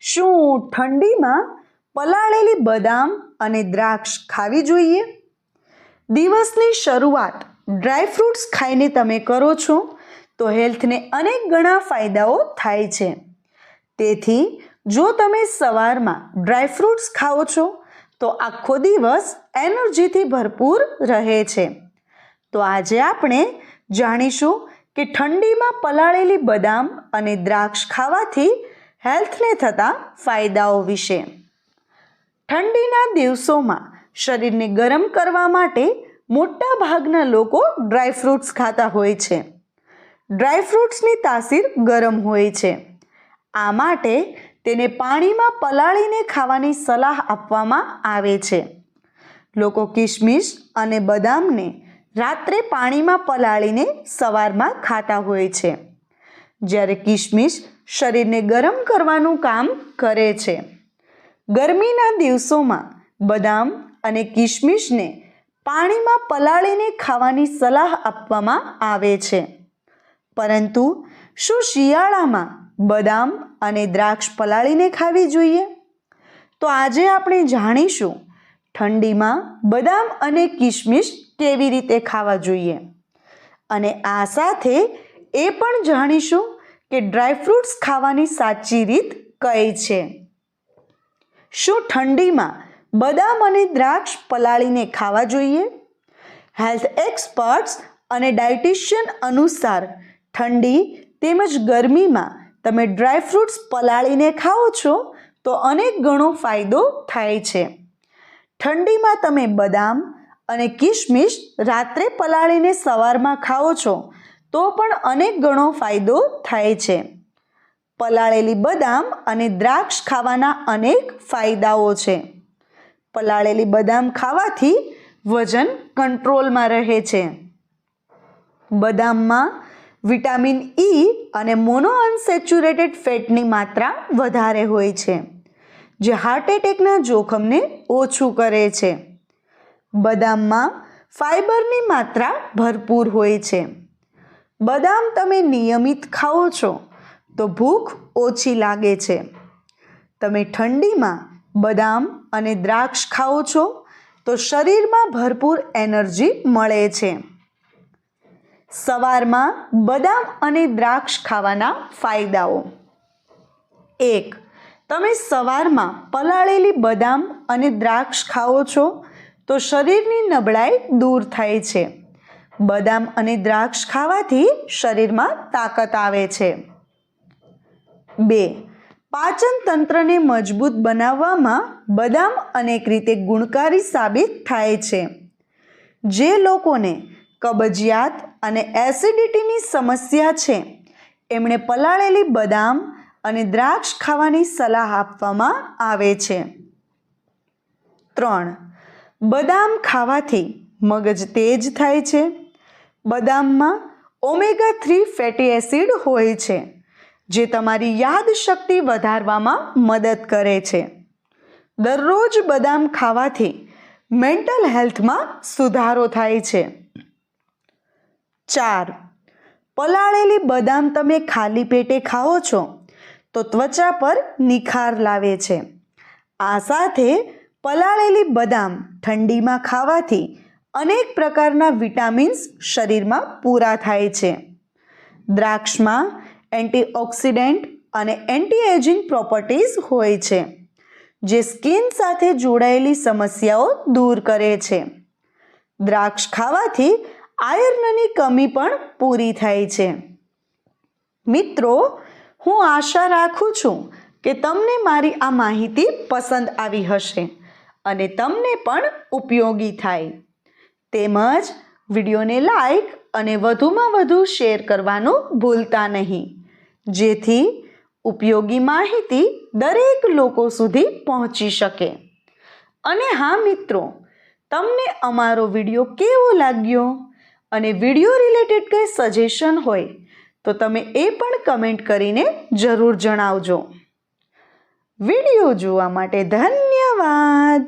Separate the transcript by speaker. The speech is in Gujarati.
Speaker 1: શું ઠંડીમાં પલાળેલી બદામ અને દ્રાક્ષ ખાવી જોઈએ? દિવસની શરૂઆત ડ્રાયફ્રૂટ્સ ખાઈને તમે કરો છો, તો હેલ્થને અનેક ગણા ફાયદાઓ થાય છે. તેથી, જો તમે સવારમાં ડ્રાયફ્રૂટ્સ ખાઓ છો, તો આખો દિવસ એનર્જીથી ભરપૂર રહે છે. તો આજે આપણે જાણીશું કે ઠંડીમાં પલાળેલી બદામ અને દ્રાક્ષ ખાવાથી હેલ્થને થતા ફાયદાઓ વિશે. ઠંડીના દિવસોમાં શરીરને ગરમ કરવા માટે મોટા ભાગના લોકો ડ્રાય ફ્રૂટ્સ ખાતા હોય છે. ડ્રાય ફ્રૂટ્સની તાસીર ગરમ હોય છે. આ માટે તેને પાણીમાં પલાળીને ખાવાની સલાહ આપવામાં આવે છે. લોકો કિશમિશ અને બદામને રાત્રે પાણીમાં પલાળીને સવારમાં ખાતા હોય છે. જ્યારે કિશમિશ શરીરને ગરમ કરવાનું કામ કરે છે. ગરમીના દિવસોમાં બદામ અને કિશમિશને પાણીમાં પલાળીને ખાવાની સલાહ આપવામાં આવે છે. પરંતુ શું શિયાળામાં બદામ અને દ્રાક્ષ પલાળીને ખાવી જોઈએ? તો આજે આપણે જાણીશું ઠંડીમાં બદામ અને કિશમિશ કેવી રીતે ખાવા જોઈએ. અને આ સાથે એ પણ જાણીશું કે ડ્રાયફ્રૂટ્સ ખાવાની સાચી રીત કઈ છે. શું ઠંડીમાં બદામ અને દ્રાક્ષ પલાળીને ખાવા જોઈએ? હેલ્થ એક્સપર્ટ્સ અને ડાયટિશિયન અનુસાર ઠંડી તેમજ ગરમીમાં તમે ડ્રાયફ્રૂટ્સ પલાળીને ખાઓ છો તો અનેક ગણો ફાયદો થાય છે. ઠંડીમાં તમે બદામ અને કિશમિશ રાત્રે પલાળીને સવારમાં ખાઓ છો તો પણ અનેક ગણો ફાયદો થાય છે. પલાળેલી બદામ અને દ્રાક્ષ ખાવાના અનેક ફાયદાઓ છે. પલાળેલી બદામ ખાવાથી વજન કંટ્રોલમાં રહે છે. બદામમાં વિટામિન ઈ અને મોનોઅનસેચ્યુરેટેડ ફેટની માત્રા વધારે હોય છે, જે હાર્ટ એટેકના જોખમને ઓછું કરે છે. બદામમાં ફાઈબરની માત્રા ભરપૂર હોય છે. બદામ તમે નિયમિત ખાઓ છો તો ભૂખ ઓછી લાગે છે. તમે ઠંડીમાં બદામ અને દ્રાક્ષ ખાઓ છો તો શરીરમાં ભરપૂર એનર્જી મળે છે. સવારમાં બદામ અને દ્રાક્ષ ખાવાના ફાયદાઓ. એક, તમે સવારમાં પલાળેલી બદામ અને દ્રાક્ષ ખાઓ છો તો શરીરની નબળાઈ દૂર થાય છે. બદામ અને દ્રાક્ષ ખાવાથી શરીરમાં તાકાત આવે છે. બે, પાચન તંત્રને મજબૂત બનાવવામાં બદામ અનેક રીતે ગુણકારી સાબિત થાય છે. જે લોકોને કબજિયાત અને એસિડિટીની સમસ્યા છે, એમણે પલાળેલી બદામ અને દ્રાક્ષ ખાવાની સલાહ આપવામાં આવે છે. ત્રણ, બદામ ખાવાથી મગજ તેજ થાય છે. બદામમાં ઓમેગા થ્રી ફેટી એસિડ હોય છે, જે તમારી યાદશક્તિ વધારવામાં મદદ કરે છે. દરરોજ બદામ ખાવાથી મેન્ટલ હેલ્થમાં સુધારો થાય છે. ચાર, પલાળેલી બદામ તમે ખાલી પેટે ખાઓ છો, તો ત્વચા પર નિખાર લાવે છે. આ સાથે પલાળેલી બદામ ઠંડીમાં ખાવાથી અનેક પ્રકારના વિટામિન્સ શરીરમાં પૂરા થાય છે. દ્રાક્ષમાં એન્ટીઓક્સિડન્ટ અને એન્ટી એજિંગ પ્રોપર્ટીઝ હોય છે, જે સ્કિન સાથે જોડાયેલી સમસ્યાઓ દૂર કરે છે. દ્રાક્ષ ખાવાથી આયર્નની કમી પણ પૂરી થાય છે. મિત્રો, હું આશા રાખું છું કે તમને મારી આ માહિતી પસંદ આવી હશે અને તમને પણ ઉપયોગી થાય. તેમજ વિડીયોને લાઈક અને વધુમાં વધુ શેર કરવાનું ભૂલતા નહીં. જેથી ઉપયોગી માહિતી દરેક લોકો સુધી પહોંચી શકે. અને હા મિત્રો, તમને અમારો વીડિયો કેવો લાગ્યો? અને વીડિયો રિલેટેડ કંઈ સજેશન હોય, તો તમે એ પણ કમેન્ટ કરીને જરૂર જણાવજો. વીડિયો જોવા માટે ધન્યવાદ!